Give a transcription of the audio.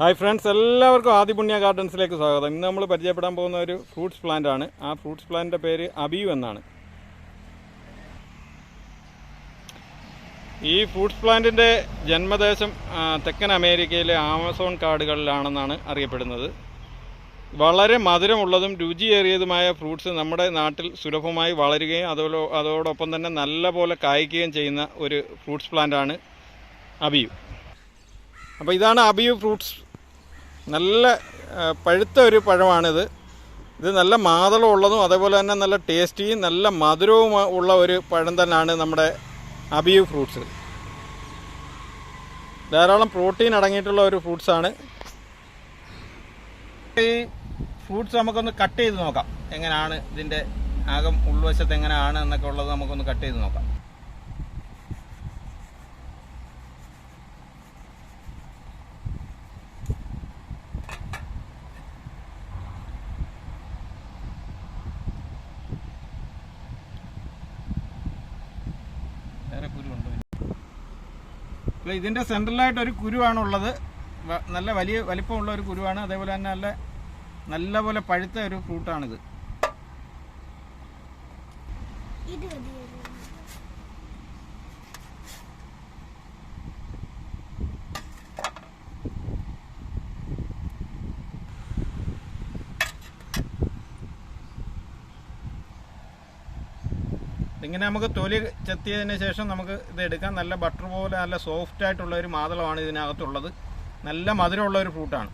Hi friends എല്ലാവർക്കും ആദിപുണ്യ ഗാർഡൻസിലേക്ക് സ്വാഗതം. ഇന്ന് നമ്മൾ പരിചയപ്പെടാൻ പോകുന്ന ഒരു ഫ്രൂട്ട്സ് പ്ലാന്റ് ആണ്. ആ ഫ്രൂട്ട്സ് പ്ലാന്റിന്റെ പേര് അബിയു എന്നാണ്. ഈ ഫ്രൂട്ട്സ് പ്ലാന്റിന്റെ ജന്മദേശം തെക്കൻ അമേരിക്കയിലെ ആമസോൺ കാടുകളിലാണെന്നാണ് അറിയപ്പെടുന്നത്. വളരെ മധുരമുള്ളതും രുചിയേറിയതുമായ ഫ്രൂട്ട്സ് നമ്മുടെ നാട്ടിൽ സുലഭമായി വളരുകയും അതോ അതോടൊപ്പം തന്നെ നല്ലപോലെ കായ്ക്കുകയും ചെയ്യുന്ന ഒരു ഫ്രൂട്ട്സ് പ്ലാന്റാണ് അബിയു. അപ്പോൾ ഇതാണ് അബിയു ഫ്രൂട്ട്സ് നല്ല പഴുത്ത ഒരു പഴമാണിത്. ഇത് നല്ല മാതളമുള്ളതും അതേപോലെ തന്നെ നല്ല ടേസ്റ്റിയും നല്ല മധുരവും ഉള്ള ഒരു പഴം തന്നെയാണ് നമ്മുടെ അബിയു ഫ്രൂട്ട്സ്. ധാരാളം പ്രോട്ടീൻ അടങ്ങിയിട്ടുള്ള ഒരു ഫ്രൂട്ട്സാണ് ഈ ഫ്രൂട്ട്സ് നമുക്കൊന്ന് കട്ട് ചെയ്ത് നോക്കാം. എങ്ങനെയാണ് ഇതിന്റെ ആകം ഉൾവശത്ത് എങ്ങനെയാണ് എന്നൊക്കെ ഉള്ളത് നമുക്കൊന്ന് കട്ട് ചെയ്ത് നോക്കാം. വേറെ കുരുണ്ട് അപ്പോൾ ഇതിന്റെ സെൻട്രലായിട്ട് ഒരു കുരുവാണുള്ളത് നല്ല വലിയ വലിപ്പമുള്ള ഒരു കുരുവാണ്. അതേപോലെ തന്നെ നല്ല നല്ല പോലെ പഴുത്ത ഒരു ഫ്രൂട്ടാണിത്. ഇത് ഇങ്ങനെ നമുക്ക് തൊലി ചെത്തിയതിന് ശേഷം നമുക്ക് ഇത് എടുക്കാം. നല്ല ബട്ടർ പോലെ നല്ല സോഫ്റ്റ് ആയിട്ടുള്ള ഒരു മാതളമാണ് ഇതിനകത്തുള്ളത്. നല്ല മധുരമുള്ള ഒരു ഫ്രൂട്ടാണ്